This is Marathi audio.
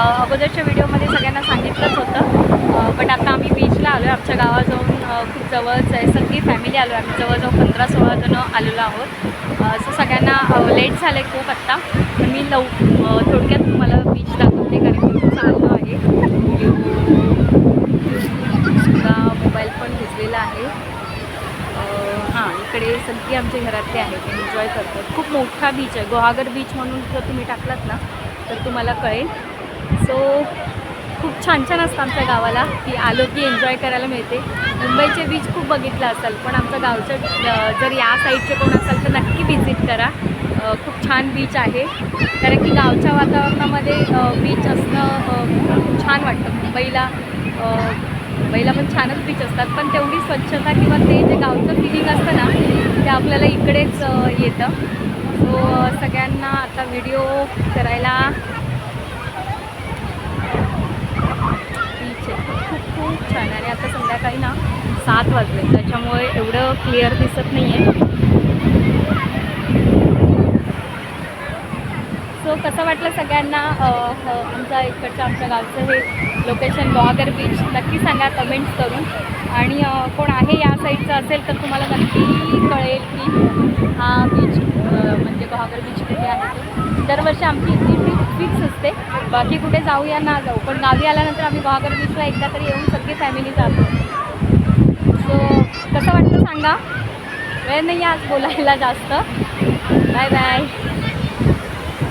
अगोदरच्या व्हिडिओमध्ये सगळ्यांना सांगितलंच होतं. बट आता आम्ही बीचला आलो आहे आमच्या गावाजवळून जाऊन खूप जवळच आहे. सगळी फॅमिली आलो आहे आम्ही. जवळजवळ पंधरा सोळा जणं आलेलो आहोत. असं सो सगळ्यांना लेट झालं आहे खूप आत्ता. पण मी लव थोडक्यात तुम्हाला बीच दाखवते कारण खूप चाललो आहे. मोबाईल पण घेतलेला आहे. हां इकडे सगळी आमच्या घरातले आहेत. ते एन्जॉय करतात खूप मोठा बीच आहे. गुहागर बीच म्हणून जर तुम्ही टाकलात ना तर तुम्हाला कळेल. सो खूप छान छान असतं आमच्या गावाला. की आलो की एन्जॉय करायला मिळते. मुंबईचे बीच खूप बघितलं असाल पण आमच्या गावचं जर या साईडचे कोण असाल तर नक्की व्हिजिट करा. खूप छान बीच आहे. कारण की गावच्या वातावरणामध्ये बीच असणं खूप छान वाटतं. मुंबईला मुंबईला पण छानच बीच असतात. पण तेवढी स्वच्छता किंवा ते जे गावचं फिलिंग असतं ना ते आपल्याला इकडेच येतं. सो सगळ्यांना आता व्हिडिओ करायला बीच आहे खूप खूप छान आणि आता संध्याकाळी ना सात वाजले. त्याच्यामुळे एवढं क्लिअर दिसत नाही आहे सो कसं वाटलं सगळ्यांना? आमचा इकडचं आमच्या गावचं हे लोकेशन बॉगर बीच नक्की सांगा कमेंट्स करून. आणि कोण आहे या साईडचं असेल तर तुम्हाला नक्की कळेल की हा बीच म्हणजे बॉगर बीच कुठे आहे दरवर्षी आमची इथली ट्रिप फिक्स असते. बाकी कुठे जाऊया ना जाऊ. पण गावी आल्यानंतर आम्ही बॉगर बीचला एकदा तरी येऊन सगळी फॅमिली जातो. सो कसं वाटतं सांगा? वेळ नाही आज बोलायला जास्त. Bye bye